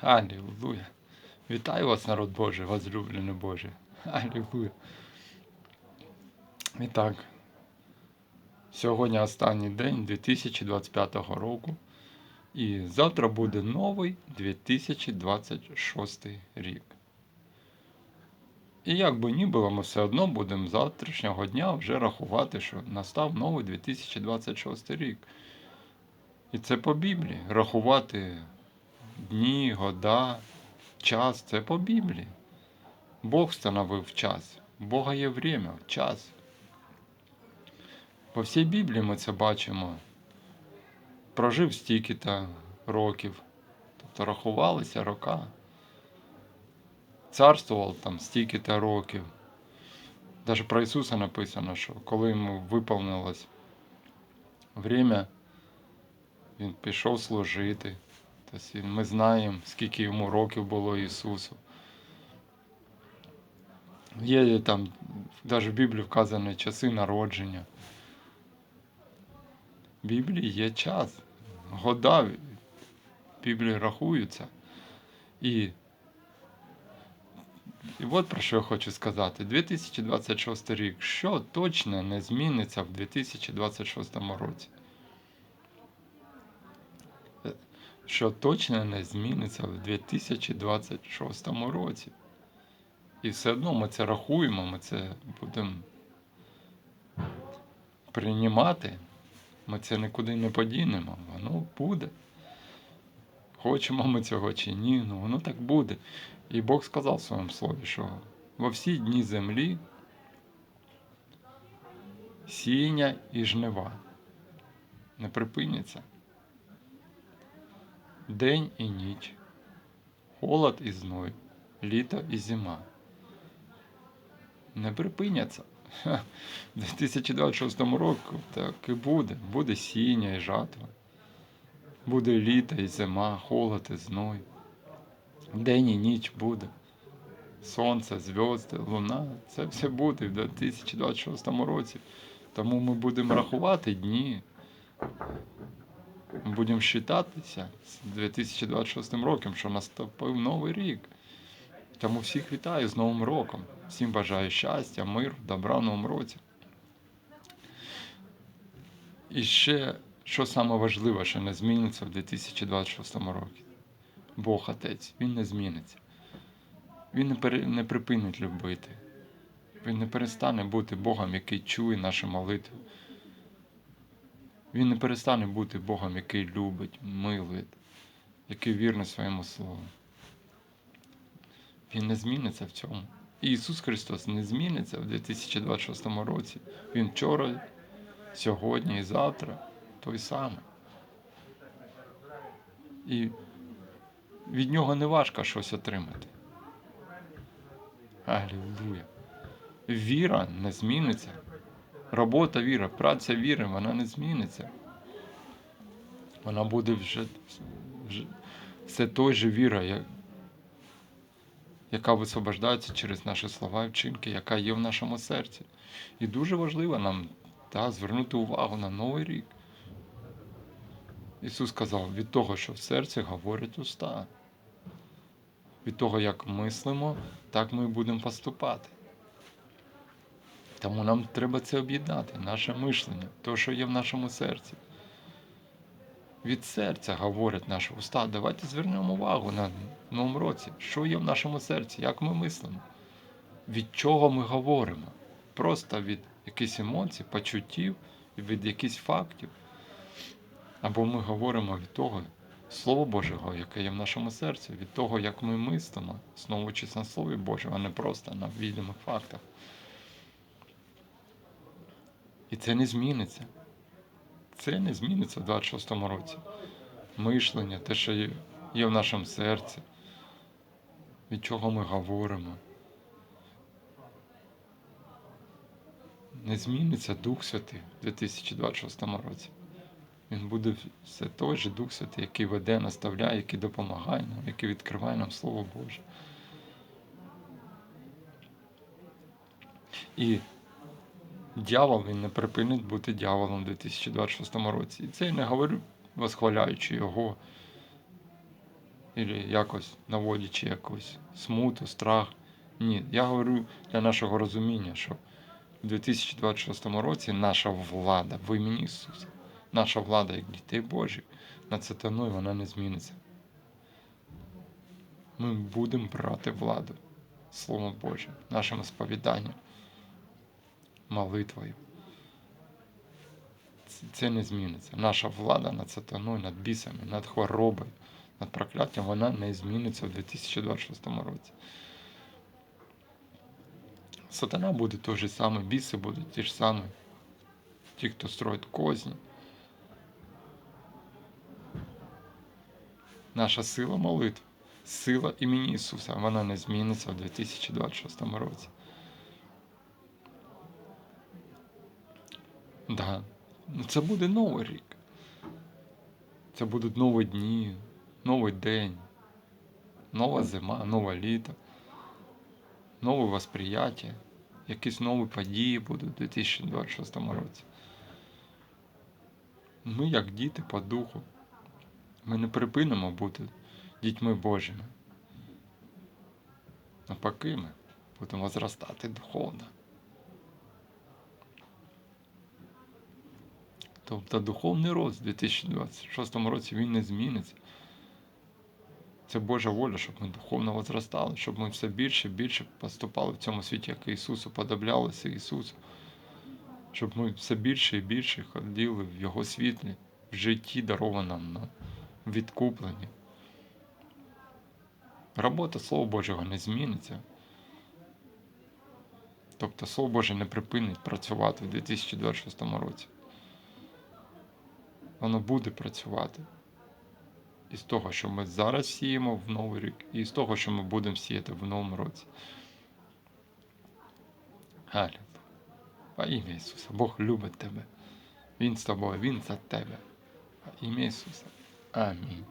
Аллилуйя. Вітаю вас, народ Божий, возлюблений Боже. Аллилуйя. І так, сьогодні останній день 2025 року. І завтра буде новий 2026 рік. І як би ні було, ми все одно будемо завтрашнього дня вже рахувати, що настав новий 2026 рік. І це по Біблії. Рахувати дні, года, час це по Біблії. Бог встановив час. Бога є время, час. По всій Біблії ми це бачимо. Прожив стільки-то років. Тобто рахувалися рока. Царствував там стільки-то років. Навіть про Ісуса написано, що коли йому виповнилось время, Він пішов служити. Тобто ми знаємо, скільки йому років було Ісусу. Є там, навіть в Біблії вказані часи народження. В Біблії є час. Года в Біблії рахуються. І, і от про що я хочу сказати. 2026 рік. Що точно не зміниться в 2026 році? Що точно не зміниться в 2026 році. І все одно ми це рахуємо, ми це будемо приймати, ми це нікуди не подінемо, воно буде. Хочемо ми цього чи ні, ну воно так буде. І Бог сказав в своєму слові, що во всі дні землі сіяння і жнива не припиняться день і ніч, холод і зной, літо і зима. Не припиняться. В 2026 року так і буде. Буде сіння і жатва. Буде літо і зима, холод і зной. День і ніч буде. Сонце, зв'язки, луна. Це все буде в 2026 році. Тому ми будемо рахувати дні. Ми будемо вважатися з 2026 роком, що наступив новий рік. Тому всіх вітаю з Новим роком. Всім бажаю щастя, миру, добра в новому році. І ще, що саме важливе, що не зміниться в 2026 році. Бог Отець, Він не зміниться. Він не, не припинить любити. Він не перестане бути Богом, який чує наші молитви. Він не перестане бути Богом, який любить, милує, який вірний своєму слову. Він не зміниться в цьому. І Ісус Христос не зміниться в 2026 році. Він вчора, сьогодні і завтра той самий. І від нього не важко щось отримати. Алілуя. Віра не зміниться. Робота віра, праця віри, вона не зміниться. Вона буде вже, вже все той же віра, як, яка висвобождається через наші слова і вчинки, яка є в нашому серці. І дуже важливо нам та, звернути увагу на Новий рік. Ісус сказав, від того, що в серці говорять уста. Від того, як мислимо, так ми будемо поступати. Тому нам треба це об'єднати, наше мишлення, те, що є в нашому серці. Від серця говорять наші уста. Давайте звернемо увагу на новому році, що є в нашому серці, як ми мислимо, від чого ми говоримо. Просто від якихось емоцій, почуттів, від якихось фактів. Або ми говоримо від того Слова Божого, яке є в нашому серці, від того, як ми мислимо, основуючись на Слові Божому, а не просто на відомих фактах. І це не зміниться. Це не зміниться в 26-му році. Мишлення, те, що є, в нашому серці, від чого ми говоримо. Не зміниться Дух Святий в 2026 році. Він буде все той же Дух Святий, який веде, наставляє, який допомагає нам, який відкриває нам Слово Боже. І дьявол він не припинить бути дьяволом у 2026 році. І це я не говорю, восхваляючи його. Ілі якось наводячи якусь смуту, страх. Ні, я говорю для нашого розуміння, що в 2026 році наша влада в імені Ісуса, наша влада як дітей Божих над сатаною, вона не зміниться. Ми будемо брати владу Словом Божим, нашим сповіданням, молитвою. Це- не зміниться. Наша влада над сатаною, над бісами, над хворобою, над прокляттям, вона не зміниться в 2026 році. Сатана буде той же самий, біси будуть ті ж самі. Ті, хто строїть козні. Наша сила молитв, сила імені Ісуса, вона не зміниться в 2026 році. Да. Ну, Це буде новий рік. Це будуть нові дні, новий день, нова зима, нове літо, нове восприяття, якісь нові події будуть у 2026 році. Ми, як діти по духу, ми не припинимо бути дітьми Божими. Навпаки, ми будемо зростати духовно. Тобто духовний рост у 2026 році він не зміниться. Це Божа воля, щоб ми духовно зростали, щоб ми все більше і більше поступали в цьому світі, як Ісусу, подоблялися Ісусу. Щоб ми все більше і більше ходили в Його світлі, в житті дарованому нам, відкупленні. Робота Слова Божого не зміниться. Тобто Слово Боже не припинить працювати в 2026 році воно буде працювати. Із того, що ми зараз сіємо в новий рік, і з того, що ми будемо сіяти в новому році. Галілуя. Во ім'я Ісуса. Бог любить тебе. Він з тобою, Він за тебе. Во ім'я Ісуса. Амінь.